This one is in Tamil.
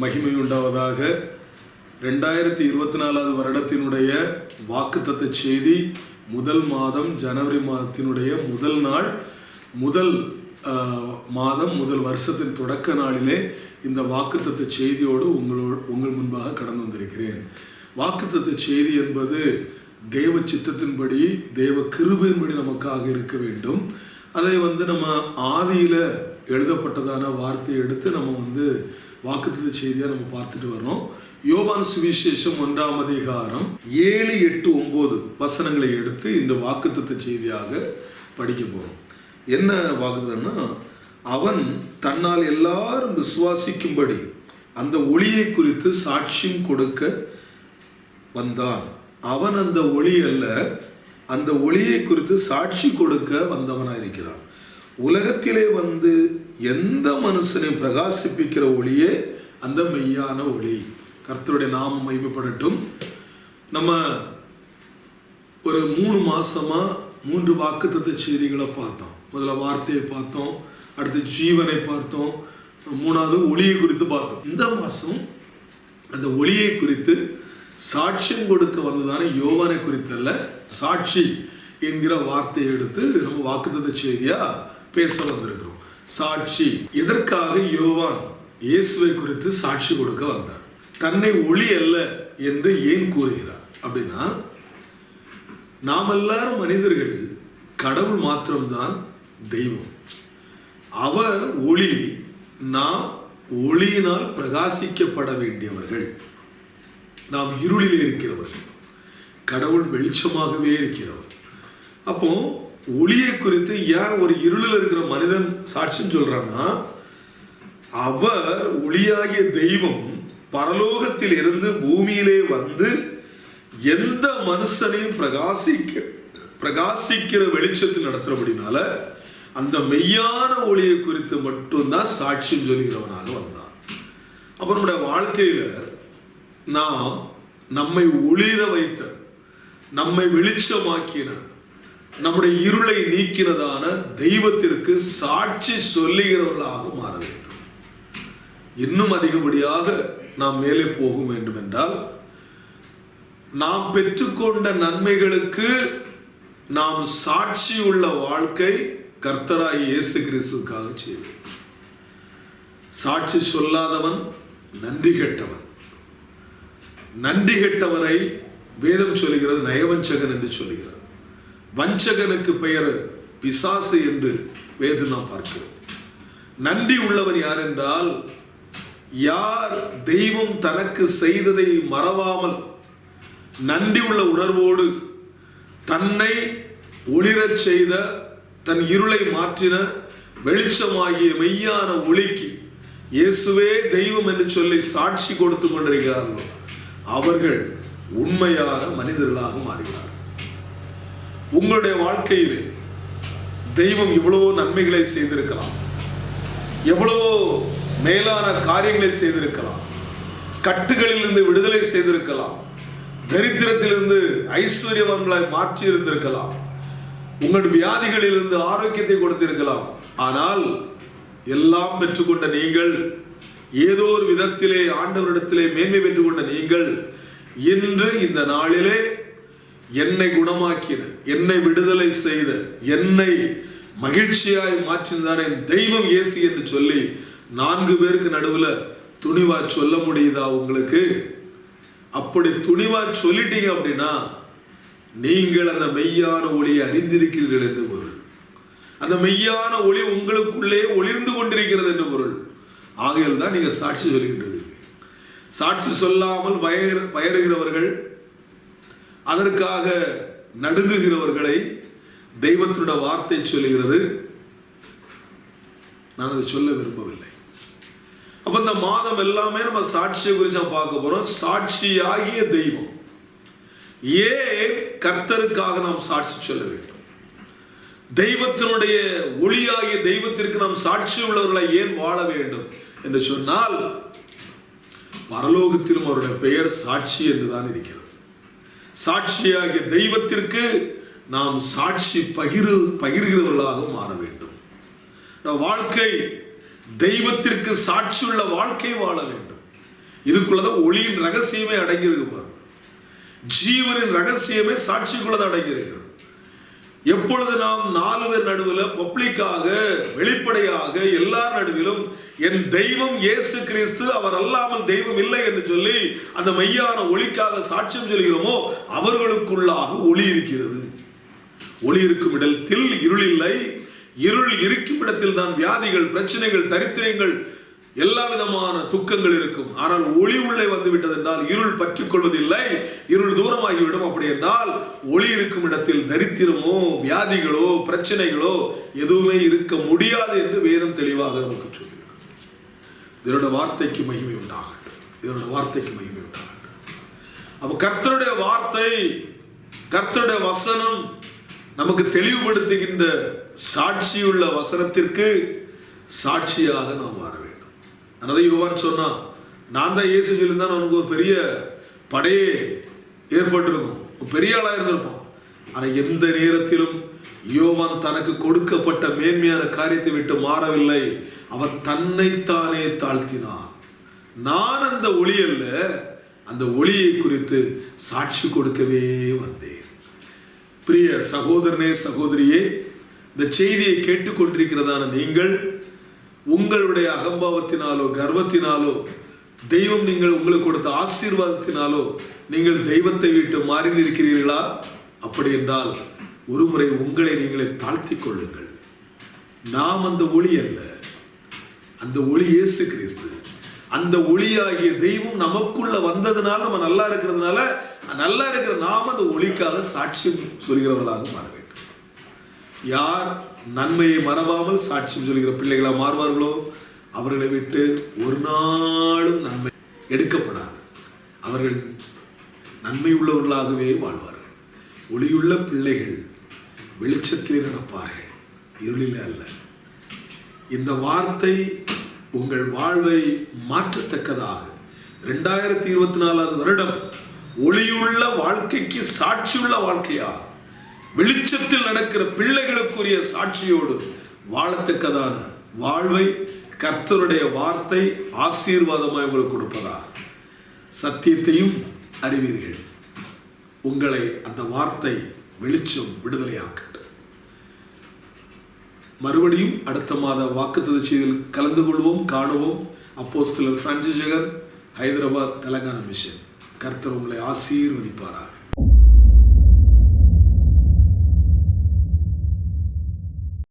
மகிமை உண்டாவதாக ரெண்டாயிரத்தி இருபத்தி நாலாவது வருடத்தினுடைய வாக்குத்தத்த செய்தி முதல் மாதம் ஜனவரி மாதத்தினுடைய முதல் நாள் முதல் மாதம் முதல் வருஷத்தின் தொடக்க நாளிலே இந்த வாக்குத்தத்த செய்தியோடு உங்களோடு உங்கள் முன்பாக கடந்து வந்திருக்கிறேன். வாக்குத்தத்த செய்தி என்பது தேவ சித்தத்தின்படி தேவ கிருபையின்படி நமக்காக இருக்க வேண்டும். அதை வந்து நம்ம ஆதியில் எழுதப்பட்டதான வார்த்தையை எடுத்து நம்ம வந்து வாக்குத்தத்த செய்தியா நம்ம பார்த்துட்டு வர்றோம். யோவான் சுவிசேஷம் ஒன்றாம் அதிகாரம் ஏழு எட்டு ஒன்பது வசனங்களை எடுத்து இந்த வாக்குத்தத்த செய்தியாக படிக்க போறோம். என்ன வாக்குதன்னா அவன் தன்னால் எல்லாரும் விசுவாசிக்கும்படி அந்த ஒளியை குறித்து சாட்சியம் கொடுக்க வந்தான். அவன் அந்த ஒளி அல்ல அந்த ஒளியை குறித்து சாட்சி கொடுக்க வந்தவனாக இருக்கிறான் உலகத்திலே வந்து எந்த மனுஷனையும் பிரகாசிப்பிக்கிற ஒளியே அந்த மெய்யான ஒளி. கர்த்தருடைய நாமம் மகிமைப்படட்டும். நம்ம ஒரு மூணு மாசமா மூன்று வாக்குத்தத்த செய்திகளை பார்த்தோம். முதல்ல வார்த்தையை பார்த்தோம் அடுத்து ஜீவனை பார்த்தோம் மூணாவது ஒளியை குறித்து பார்த்தோம். இந்த மாதம் அந்த ஒளியை குறித்து சாட்சியம் கொடுக்க வந்ததான யோவானை குறித்தல்ல சாட்சி என்கிற வார்த்தையை எடுத்து நம்ம வாக்குத்தத்த செய்தியா பேச வந்திருக்கிறோம் சாட்சி. எதற்காக யோவான் இயேசுவை குறித்து சாட்சி கொடுக்க வந்தார்? தன்னை ஒளி அல்ல என்று ஏன் கூறுகிறார்? அப்படின்னா நாம் எல்லாரும் மனிதர்கள் கடவுள் மாத்திரம்தான் தெய்வம். அவர் ஒளி நாம் ஒளியினால் பிரகாசிக்கப்பட வேண்டியவர்கள். நாம் இருளில் இருக்கிறவர்கள். கடவுள் வெளிச்சமாகவே இருக்கிறவர். அப்போ ஒளியை குறித்து ஏன் ஒரு இருளில் இருக்கிற மனிதன் சாட்சின்னு சொல்றான்னா அவர் ஒளியாகிய தெய்வம் பரலோகத்தில் இருந்து பூமியிலே வந்து எந்த மனுஷனையும் பிரகாசிக்க பிரகாசிக்கிற வெளிச்சத்தில் நடத்துறபடினால அந்த மெய்யான ஒளியை குறித்து மட்டும்தான் சாட்சியம் சொல்கிறவனாக வந்தான். அப்போ நம்முடைய வாழ்க்கையில நாம் நம்மை ஒளிர வைத்த நம்மை வெளிச்சமாக்கின நம்முடைய இருளை நீக்கினதான தெய்வத்திற்கு சாட்சி சொல்லுகிறவர்களாக மாற வேண்டும். இன்னும் அதிகப்படியாக நாம் மேலே போக வேண்டும் என்றால் நாம் பெற்றுக்கொண்ட நன்மைகளுக்கு நாம் சாட்சி உள்ள வாழ்க்கை கர்த்தராய் இயேசு கிறிஸ்துக்காக செய்வோம் சாட்சி சொல்லாதவன் நன்றி கெட்டவன். நன்றி கெட்டவனை வேதம் சொல்லுகிறது நயவஞ்சகன் என்று சொல்லுகிறது. வஞ்சகனுக்கு பெயர் பிசாசு என்று வேறு நாம் பார்க்கிறோம். நன்றி உள்ளவர் யார் என்றால் யார் தெய்வம் தனக்கு செய்ததை மறவாமல் நன்றி உள்ள உணர்வோடு தன்னை ஒளிரச் செய்த தன் இருளை மாற்றின வெளிச்சமாகிய மெய்யான ஒளிக்கு இயேசுவே தெய்வம் என்று சொல்லி சாட்சி கொடுத்து கொண்டிருக்கிறார்கள் அவர்கள் உண்மையான மனிதர்களாக மாறுகிறார்கள். உங்களுடைய வாழ்க்கையிலே தெய்வம் எவ்வளவோ நன்மைகளை செய்திருக்கலாம். எவ்வளவோ மேலான காரியங்களை செய்திருக்கலாம். கட்டுகளிலிருந்து விடுதலை செய்திருக்கலாம். தரித்திரத்திலிருந்து ஐஸ்வர்யவான்களாய் மாற்றி இருந்திருக்கலாம். உங்கள் வியாதிகளிலிருந்து ஆரோக்கியத்தை கொடுத்திருக்கலாம். ஆனால் எல்லாம் பெற்றுக்கொண்ட நீங்கள் ஏதோ ஒரு விதத்திலே ஆண்டவரிடத்திலே மேன்மை பெற்றுக்கொண்ட நீங்கள் இன்று இந்த நாளிலே என்னை குணமாக்கின என்னை விடுதலை செய்த என்னை மகிழ்ச்சியாய் மாற்றினார் என் தெய்வம் இயேசு என்று சொல்லி நான்கு பேருக்கு நடுவில் துணிவா சொல்ல முடியுதா உங்களுக்கு? அப்படி துணிவா சொல்லிட்டீங்க அப்படின்னா நீங்கள் அந்த மெய்யான ஒளியை அறிந்திருக்கிறீர்கள் என்று பொருள். அந்த மெய்யான ஒளி உங்களுக்குள்ளே ஒளிர்ந்து கொண்டிருக்கிறது என்று பொருள். ஆகையில் தான் நீங்கள் சாட்சி சொல்லிக்கிட்டு சாட்சி சொல்லாமல் பயர் பயறுகிறவர்கள் அதற்காக நடுங்குகிறவர்களை தெய்வத்தினுடைய வார்த்தை சொல்லுகிறது. நான் அதை சொல்ல விரும்பவில்லை. அப்ப இந்த மாதம் எல்லாமே நம்ம சாட்சியை குறித்து பார்க்க போறோம். சாட்சியாகிய தெய்வம். ஏன் கர்த்தருக்காக நாம் சாட்சி சொல்ல வேண்டும்? தெய்வத்தினுடைய ஒளியாகிய தெய்வத்திற்கு நாம் சாட்சி உள்ளவர்களை ஏன் வாழ வேண்டும் என்று சொன்னால் பரலோகத்திலும் அவருடைய பெயர் சாட்சி என்றுதான் இருக்கிறது. சாட்சியாகிய தெய்வத்திற்கு நாம் சாட்சி பகிரு பகிர்கிறவர்களாக மாற வேண்டும். நம் வாழ்க்கை தெய்வத்திற்கு சாட்சியுள்ள வாழ்க்கை வாழ வேண்டும். இதுக்குள்ளதான் ஒளியின் ரகசியமே அடங்கியிருக்கு பாருங்க. ஜீவனின் ரகசியமே சாட்சிக்குள்ளதான் அடங்கியிருக்கிறது எப்பொழுது நாம் நாலு பேர் நடுவில் பப்ளிக்காக வெளிப்படையாக எல்லார் நடுவிலும் என் தெய்வம் இயேசு கிறிஸ்து அவர் அல்லாமல் தெய்வம் இல்லை என்று சொல்லி அந்த மையான ஒளிக்காக சாட்சியம் சொல்கிறோமோ அவர்களுக்குள்ளாக ஒளி இருக்கிறது. ஒளி இருக்கும் இடத்தில் இருள் இல்லை இருள் இருக்கும் இடத்தில் தான் வியாதிகள் பிரச்சனைகள் தரித்திரங்கள் எல்லா விதமான துக்கங்கள் இருக்கும். ஆனால் ஒளி உள்ளே வந்து விட்டது என்றால் இருள் பற்றிக் கொள்வதில்லை இருள் தூரமாகிவிடும். அப்படி என்றால் ஒளி இருக்கும் இடத்தில் தரித்திரமோ வியாதிகளோ பிரச்சனைகளோ எதுவுமே இருக்க முடியாது என்று வேதம் தெளிவாக நமக்கு சொல்லுகிறது இதனோட வார்த்தைக்கு மகிமை உண்டாகட்டும். இதனோட வார்த்தைக்கு மகிமை உண்டாகட்டும். அப்ப கர்த்தருடைய வார்த்தை கர்த்தருடைய வசனம் நமக்கு தெளிவுபடுத்துகின்ற சாட்சியுள்ள வசனத்திற்கு சாட்சியாக நாம் மாற அதனால யோவான் சொன்னான் நான் தான் இயேசு தான் அவனுக்கு ஒரு பெரிய படையே ஏற்பட்டிருக்கும். பெரிய ஆளாக இருந்திருப்பான். ஆனால் எந்த நேரத்திலும் யோவான் தனக்கு கொடுக்கப்பட்ட மேன்மையான காரியத்தை விட்டு மாறவில்லை. அவன் தன்னைத்தானே தாழ்த்தினான். நான் அந்த ஒளி அல்ல அந்த ஒளியை குறித்து சாட்சி கொடுக்கவே வந்தேன். பிரிய சகோதரனே சகோதரியே இந்த செய்தியை கேட்டுக்கொண்டிருக்கிறதான நீங்கள் உங்களுடைய அகம்பாவத்தினாலோ கர்வத்தினாலோ தெய்வம் நீங்கள் உங்களுக்கு கொடுத்த ஆசீர்வாதத்தினாலோ நீங்கள் தெய்வத்தை விட்டு மாறி நிற்கிறீர்களா அப்படி என்றால் ஒருமுறை உங்களை நீங்களே தாழ்த்திக் கொள்ளுங்கள். நாம் அந்த ஒளி அல்ல. அந்த ஒளி இயேசு கிறிஸ்து. அந்த ஒளியாகிய தெய்வம் நமக்குள்ள வந்ததுனால நம்ம நல்லா இருக்கிறதுனால நல்லா இருக்கிற நாம் அந்த ஒளிக்காக சாட்சியம் சொல்கிறவர்களாக மாற வேண்டும். யார் நன்மையை மறவாமல் சாட்சியம் சொல்கிற பிள்ளைகளாக மாறுவார்களோ? அவர்களை விட்டு ஒரு நாளும் நன்மை எடுக்கப்படாது. அவர்கள் நன்மை உள்ளவர்களாகவே வாழ்வார்கள். ஒளியுள்ள பிள்ளைகள் வெளிச்சத்திலே நடப்பார்கள். இருளிலே அல்ல. இந்த வார்த்தை உங்கள் வாழ்வை மாற்றத்தக்கதாக. ரெண்டாயிரத்தி இருபத்தி நாலாவது வருடம் ஒளியுள்ள வாழ்க்கைக்கு சாட்சியுள்ள வாழ்க்கையா வெளிச்சத்தில் நடக்கிற பிள்ளைகளுக்குரிய சாட்சியோடு வாழத்தக்கதான வாழ்வை கர்த்தருடைய வார்த்தை ஆசீர்வாதமாக உங்களுக்கு கொடுப்பதா சத்தியத்தையும் அறிவீர்கள். உங்களை அந்த வார்த்தை வெளிச்சம் விடுதலையாக்கட்டும். மறுபடியும் அடுத்த மாத வாக்குத்தத செய்தியில் கலந்து கொள்வோம் காணுவோம். அப்போஸ்தலர் பிரான்சிஸ் ஜெகன் ஹைதராபாத் தெலங்கானா மிஷன். கர்த்தர் உங்களை ஆசீர்வதிப்பாராக.